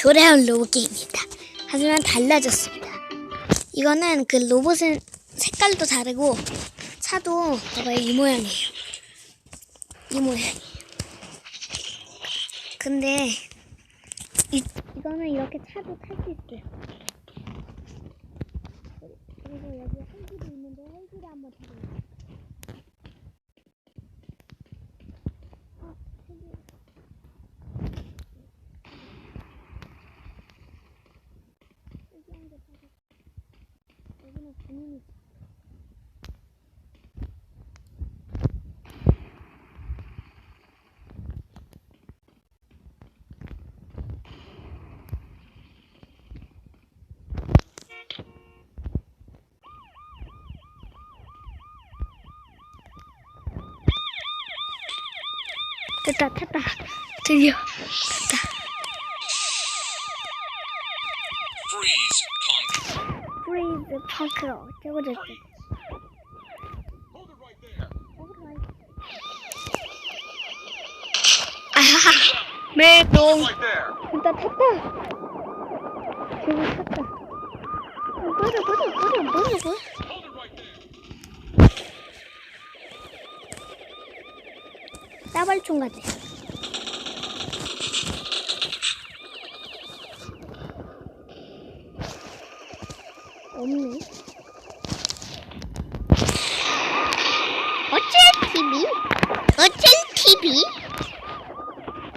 돌아온 로봇 게임입니다. 하지만 달라졌습니다. 이거는 그 로봇은 색깔도 다르고 차도 봐봐요 이 모양이에요. 이 모양이에요. 근데 이, 이거는 이렇게 차도 탈 수 있어요. 그리고 여기 헬기도 있는데 헬기를 한번 타볼게요. 어, 헬기. 헬기 한개 타고. 여기는 군인이 있어. 됐다 탔다. 드디어 탔다. 프레이즈 펑크로 right there. 아하하. 매동. 됐다 탔다. 저기 탔다. 어, 뭐야 뭐야 뭐야 뭐야 뭐 따발총 같아 없네 어쩔 TV? 어쩔 TV?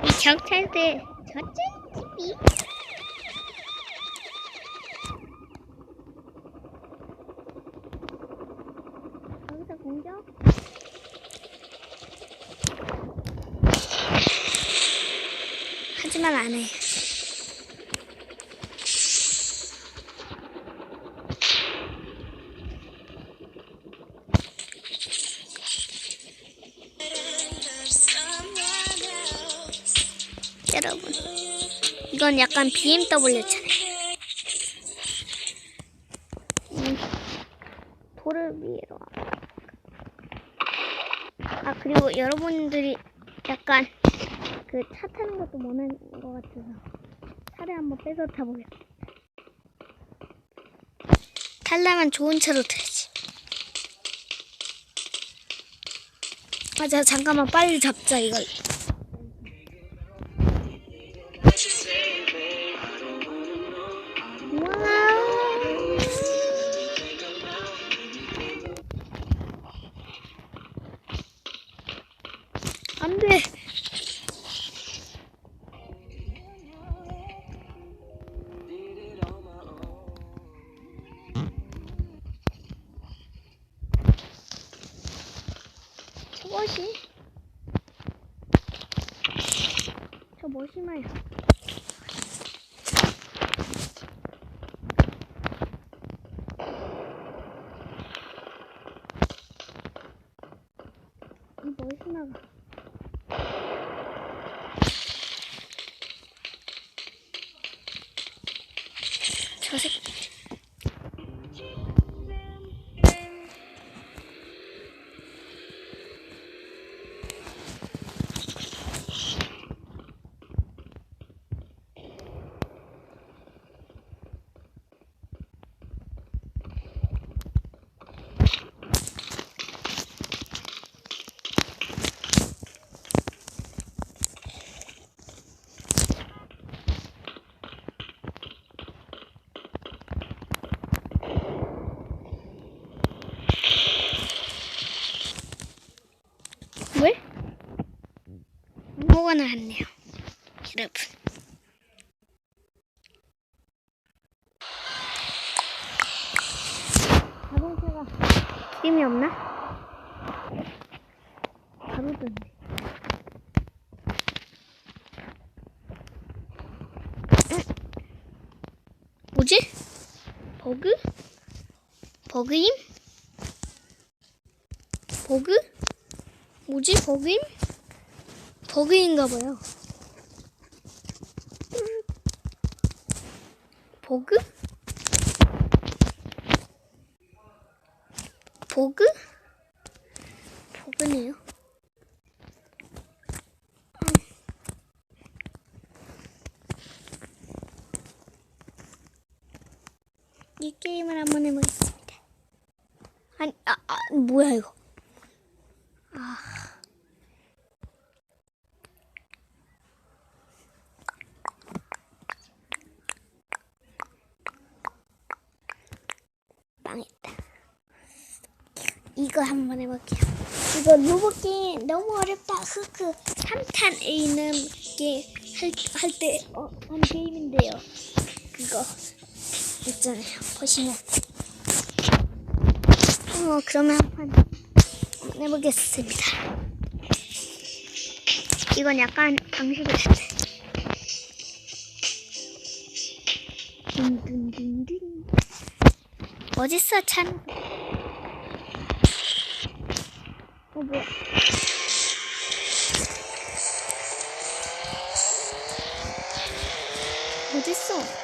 이 경찰들 어쩔 TV? 거기서 공격? 하지만 안 해. 여러분, 이건 약간 BMW처럼. 음, 돌을 위로. 아 그리고 여러분들이 약간 그 차 타는 것도 원하는 것 같아서 차를 한번 빼서 타보겠다. 탈라면 좋은 차로 타야지. 맞아, 잠깐만 빨리 잡자 이걸. 저 머시마요. 이 머시마가 뭐가 나왔네요. 여러분. 자동차가 힘이 없나? 바로 떴네. 뭐지? 버그? 버그임? 버그? 뭐지 버그임? 버그인가 봐요. 버그? 버그? 버그네요. 이 게임을 한번 해보겠습니다. 아니, 아, 아, 뭐야, 이거. 아. 망했다. 이거 한번 해볼게요. 이거 로봇 게임 너무 어렵다. 흑흑 3탄에 있는 게할할때 어, 한 게임인데요. 그거 있잖아요. 보시면. 어 그러면 한번 해보겠습니다. 이건 약간 방식이 비슷해. 둥둥둥둥. 어딨어 찬? 어 뭐야? 어딨어?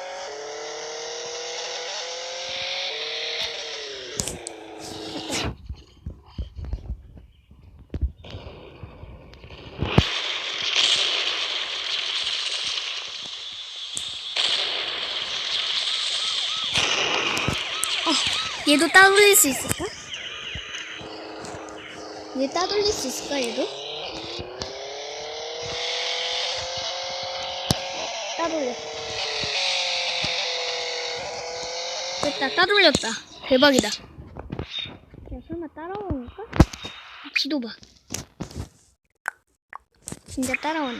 얘도 따돌릴 수 있을까? 얘 따돌릴 수 있을까, 얘도? 따돌려. 됐다, 따돌렸다. 대박이다. 야, 설마 따라오는 걸까? 지도 봐. 진짜 따라오네.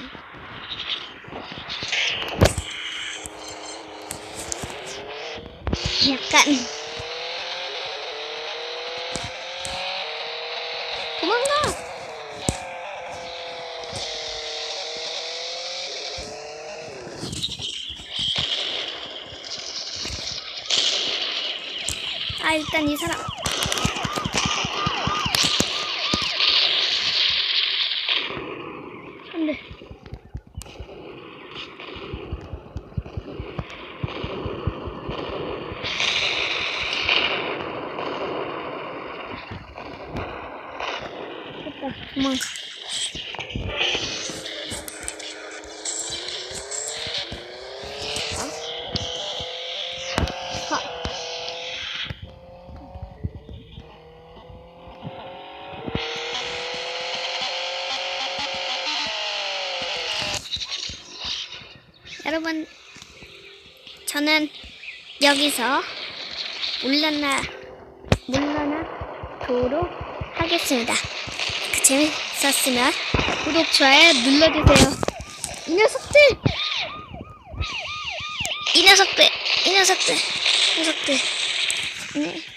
약간. 도망가! 아, 일단 이 사람. 안 돼. 됐다, 도망가. 가. 여러분, 저는 여기서 물러나, 물러나도록 하겠습니다. 그 재밌었으면 구독, 좋아요 눌러주세요. 이 녀석들! 이 녀석들! 이 녀석들! 녀석들. 네, 네.